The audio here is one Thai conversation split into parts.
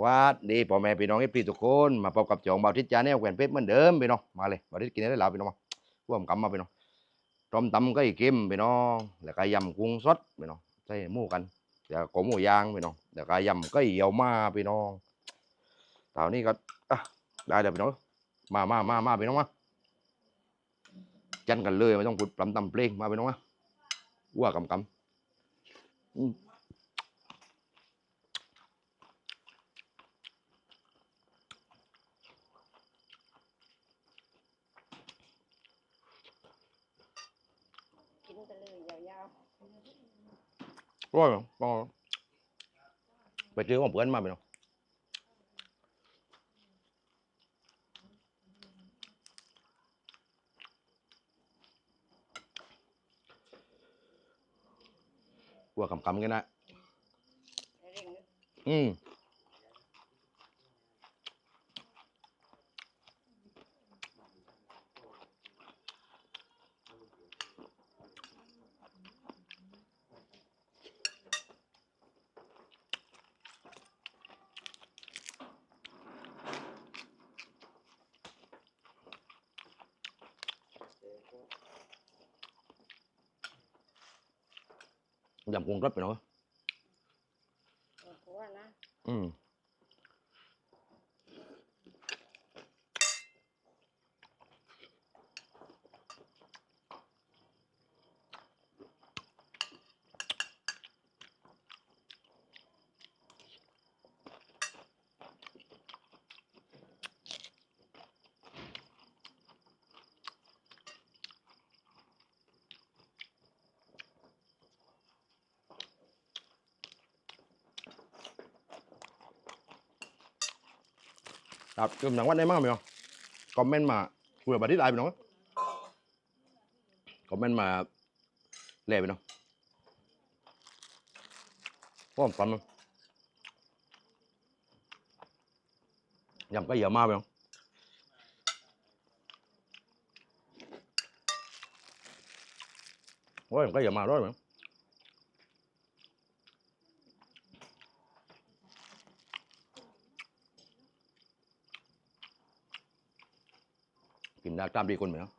วัดดีพ่อแม่พี่น้องเอฟซีทุกคนมาพบกับจองเบาทิศจาแนวแขวนเพชรเหมือนเดิมพี่น้องมาเลยเบาทิศกินได้แล้วพี่น้องมาร่วมกำมาพี่น้องต้มตำก็อีกเค็มพี่น้องแล้วก็ยำกุ้งสดพี่น้องใส่หมูกันแล้วก็หมูย่างพี่น้องแล้วก็ยำก็เหี่ยวมาพี่น้องตอนนี้ก็ได้เดี๋ยวพี่น้องมามามามาพี่น้องมาจันกันเลยไม่ต้องพูดปลำตำเพลงมาพี่น้องมาวัวกำกำอืม กินไปเลยยาว ร้อยมั้งต้องเอาไปซื้อของเพื่อนมาไปเนาะกลัวกำกำกันนะๆเร่งนึกอืม ยำกุ้งรสไปเนาะโอ้โหนะ อืม ครับคือหนังวัดได้มากไหมเนาะคอมเมนต์มาคุยกับบัตรที่ไลน์ไปเนาะคอมเมนต์มาเล่ไปเนาะว่าผมฟันมันยำก็เยอะมากไปเนาะโอ้ยมันก็เยอะมากร้อยไปเนาะ กินได้ตามดีคนไหมเนาะ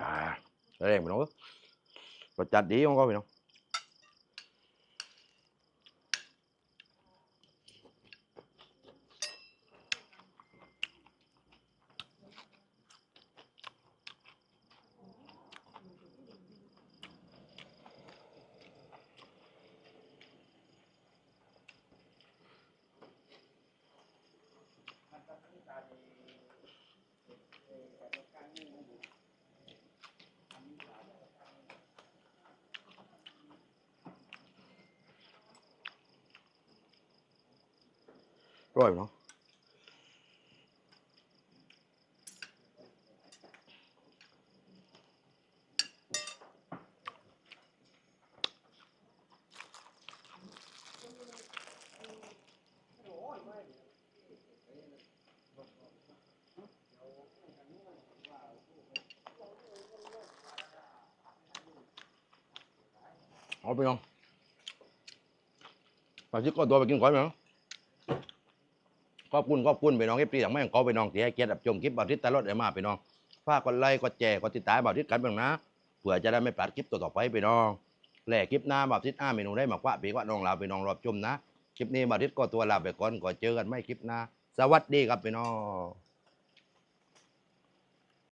อ่าแรงไปเนาะรสจัดดีของก็ไปเนาะ ร้อยเนาะเอาไปเนาะปลาชิกก็ตัวไปกินก่อนไหมเนาะ ขอบคุณขอบคุณไปน้องเอฟซีอย่างแม่งขอไปน้องที่ให้เกียรติรับชมคลิปบาทิตตลอดเลยมาไปน้องฝากกดไลค์กดแชร์กดติดตามบาทิตกันบ้างนะเผื่อจะได้ไม่พลาดคลิปต่อๆไปไปน้องแหล่คลิปหน้าบาทิตอ้าเมนูได้มากกว่าปีกว่าน้องลาไปน้องรอบชมนะคลิปนี้บาทิตก็ตัวลาไปก่อนก่อนเจอกันไม่คลิปหน้าสวัสดีครับไปน้อง